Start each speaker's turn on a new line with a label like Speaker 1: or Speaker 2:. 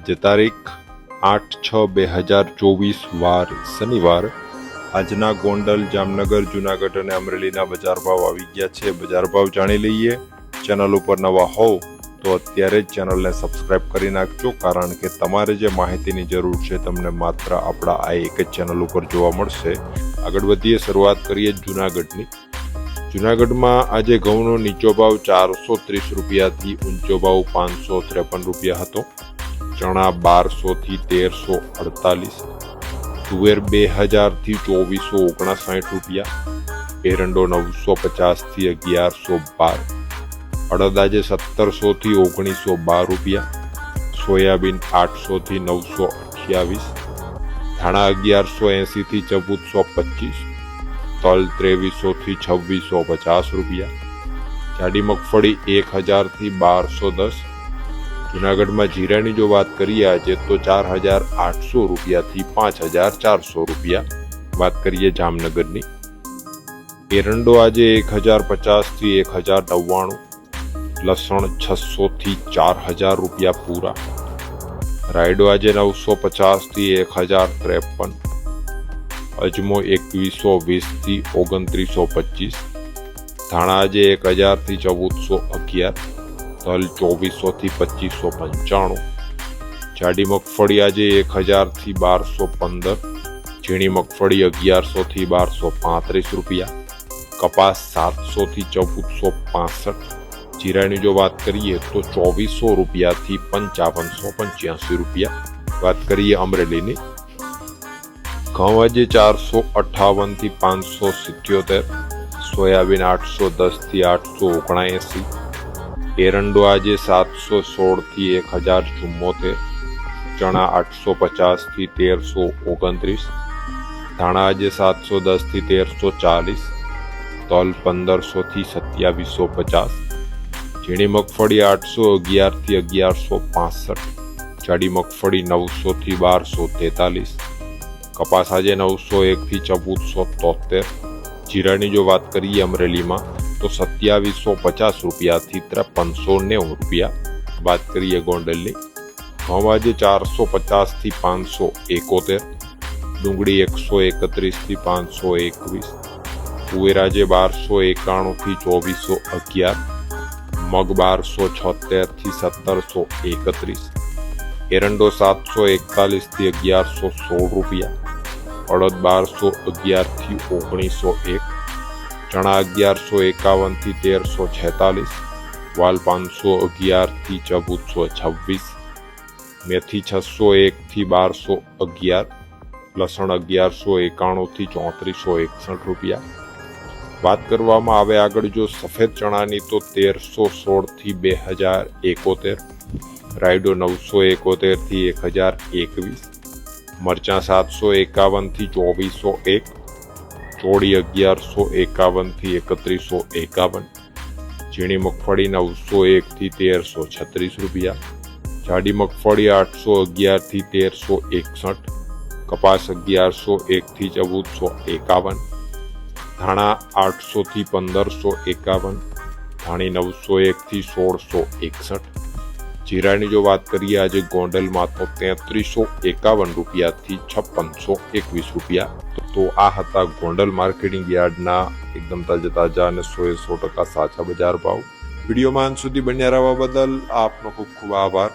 Speaker 1: આજે તારીખ આઠ છ બે હજાર ચોવીસ વાર શનિવાર. આજના ગોંડલ, જામનગર, જુનાગઢ અને અમરેલીના બજાર ભાવ આવી ગયા છે. બજાર ભાવ જાણી લઈએ. ચેનલ ઉપર નવા હોવ તો અત્યારે જ ચેનલને સબસ્ક્રાઇબ કરી નાખજો, કારણ કે તમારે જે માહિતીની જરૂર છે તમને માત્ર આપણા આ એક જ ચેનલ ઉપર જોવા મળશે. આગળ વધીએ, શરૂઆત કરીએ જુનાગઢની. જુનાગઢમાં આજે ઘઉંનો નીચો ભાવ ચારસો ત્રીસ રૂપિયાથી ઊંચો ભાવ પાંચસો ત્રેપન રૂપિયા હતો. ચણા બારસોથી તેરસો અડતાલીસ, તુવેર બે હજારથી ચોવીસો ઓગણસાઠ રૂપિયા, એરંડો નવસો પચાસથી અગિયારસો બાર અડદ આજે સત્તરસોથી ઓગણીસો બાર રૂપિયા, સોયાબીન આઠસોથી નવસો અઠ્યાવીસ, ધાણા અગિયારસો એંસીથી ચૌદસો પચીસ, તલ ત્રેવીસોથી છવ્વીસો પચાસ રૂપિયા, જાડી મગફળી એક હજારથી બારસો દસ જુનાગઢમાં જીરાની જો વાત કરીએ આજે, તો ચાર હજાર આઠસો રૂપિયાથી પાંચ હજાર ચારસો રૂપિયા વાત કરીએ જામનગરની. એરંડો આજે એક હજાર પચાસથી એક હજાર નવ્વાણું, લસણ છસોથી ચાર હજાર રૂપિયા પૂરા. રાયડો આજે નવસો પચાસથી એક હજાર ત્રેપન, અજમો એકવીસો વીસથી ઓગણત્રીસો પચીસ, ધાણા આજે એક હજારથી ચૌદસો અગિયાર તલ ચોવીસોથી પચીસો પંચાણું જાડી મગફળી આજે એક હજારથી બારસો પંદર ઝીણી મગફળી અગિયારસોથી બારસો પાંત્રીસ રૂપિયા, કપાસ સાતસોથી ચૌદસો પાસઠ જીરાની જો વાત કરીએ તો ચોવીસો રૂપિયાથી પંચાવનસો પંચ્યાસી રૂપિયા. વાત કરીએ અમરેલીની. ઘઉં આજે ચારસો અઠ્ઠાવનથી પાંચસો સિત્યોતેર, સોયાબીન આઠસો દસથી આઠસો ઓગણએંસી એરંડો આજે સાતસો સોળથી એક હજાર ચુમ્મોતેર, ચણા આઠસો પચાસથી તેરસો ઓગણત્રીસ ધાણા આજે સાતસો દસથી તેરસો ચાલીસ, તલ પંદરસોથી સત્યાવીસો પચાસ, ઝીણી મગફળી આઠસો અગિયારથી અગિયારસો પાસઠ, જાડી મગફળી નવસોથી બારસો તેતાલીસ, કપાસ આજે નવસો એકથી ચૌદસો તોતેર, જીરાની જો વાત કરીએ અમરેલીમાં તો સત્યાવીસો પચાસ રૂપિયાથી ત્રેપનસો નેવું રૂપિયા. વાત કરીએ ગોંડલની. ઘઉં ચારસો પચાસથી પાંચસો એકોતેર. ડુંગળી એકસો એકત્રીસથી પાંચસો એકવીસ. કુવેરાજે બારસો એકાણુંથી ચોવીસો અગિયાર. મગ બારસો છોતેરથી સત્તરસો એકત્રીસ. એરંડો સાતસો એકતાલીસથી અગિયારસો સોળ રૂપિયા. અડદ બારસો અગિયારથી ઓગણીસો એક. ચણા અગિયારસો એકાવનથી તેરસો છેતાલીસ, વાલ પાંચસો અગિયારથી ચૌદસો છવ્વીસ, મેથી છસો એકથી બારસો અગિયાર, લસણ અગિયારસો એકાણુંથી ચોત્રીસો એકસઠ રૂપિયા. વાત કરવામાં આવે આગળ જો સફેદ ચણાની તો તેરસો સોળથી બે હજાર એકોતેર, રાયડો નવસો એકોતેરથી એક હજાર એકવીસ, મરચાં સાતસો એકાવનથી ચોવીસો એક ચોળી અગિયારસો એકાવનથી એકત્રીસો એકાવન. ઝીણી મગફળી નવસો એકથી તેરસો છત્રીસ રૂપિયા. જાડી મગફળી આઠસો અગિયારથી તેરસો એકસઠ. કપાસ અગિયારસો એકથી ચૌદસો એકાવન. ધાણા આઠસોથી પંદરસો એકાવન. ધાણી નવસો એકથી સોળસો એકસઠ. જીરાની જો વાત કરીએ, આજે ગોંડલમાં તો તેત્રીસો એકાવન રૂપિયાથી છપ્પનસો એકવીસ રૂપિયા. તો આ હતા ગોંડલ માર્કેટિંગ યાર્ડના એકદમ તાજા તાજા અને સો એ સો ટકા સાચા બજાર ભાવ. વિડીયોમાં અંત સુધી બન્યા રહેવા બદલ આપનો ખૂબ ખૂબ આભાર.